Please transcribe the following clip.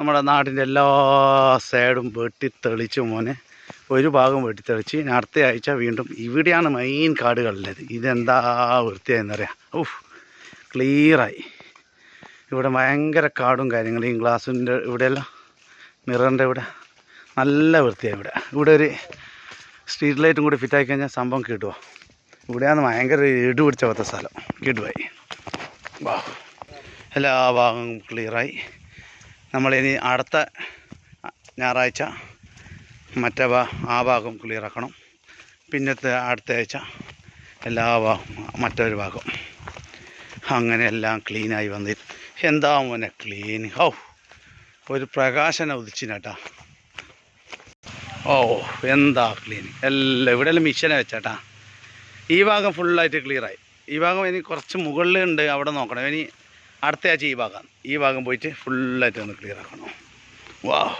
നമ്മുടെ നാടിന്റെ എല്ലാ സൈഡും വെട്ടി തെളിച്ച് മോനെ. ഒരു ഭാഗം വെട്ടിത്തെളിച്ച് ഞാൻ അടുത്ത ആഴ്ച വീണ്ടും ഇവിടെയാണ് മെയിൻ കാടുകളുള്ളത്. ഇതെന്താ വൃത്തിയായെന്നറിയാം. ഓഹ് ക്ലിയറായി ഇവിടെ ഭയങ്കര കാടും കാര്യങ്ങളും. ഗ്ലാസിന്റെ ഇവിടെയെല്ലാം മിററിന്റെ ഇവിടെ. നല്ല വൃത്തിയായി ഇവിടെ. ഇവിടെ ഒരു സ്ട്രീറ്റ് ലൈറ്റും കൂടി ഫിറ്റാക്കി കഴിഞ്ഞാൽ സംഭവം കിട്ടുമോ ഇവിടെയാണ് ഭയങ്കര ഇടു പിടിച്ച പോലത്തെ സ്ഥലം. കിട്ടുമായി വാ. എല്ലാ ഭാഗവും ക്ലിയറായി നമ്മളിനി അടുത്ത ഞായറാഴ്ച മറ്റേ ആ ഭാഗം ക്ലിയർ ആക്കണം പിന്നത്തെ അടുത്ത ആഴ്ച എല്ലാ ഭാഗം മറ്റൊരു ഭാഗം. അങ്ങനെ എല്ലാം ക്ലീനായി വന്നി. എന്താ മോനെ ക്ലീൻ? ഓ ഒരു പ്രകാശന ഉദിച്ചിനാട്ടാ. ഓ എന്താ ക്ലീൻ? എല്ലാം ഇവിടെ എല്ലാം മിഷനെ വെച്ചാട്ടാ. ഈ ഭാഗം ഫുള്ളായിട്ട് ക്ലിയറായി. ഈ ഭാഗം ഇനി കുറച്ച് മുകളിലുണ്ട്. അവിടെ നോക്കണം. ഇനി അടുത്ത ആഴ്ച ഈ ഭാഗം. ഈ ഭാഗം പോയിട്ട് ഫുള്ളായിട്ട് ഒന്ന് ക്ലിയർ ആക്കണം. വാ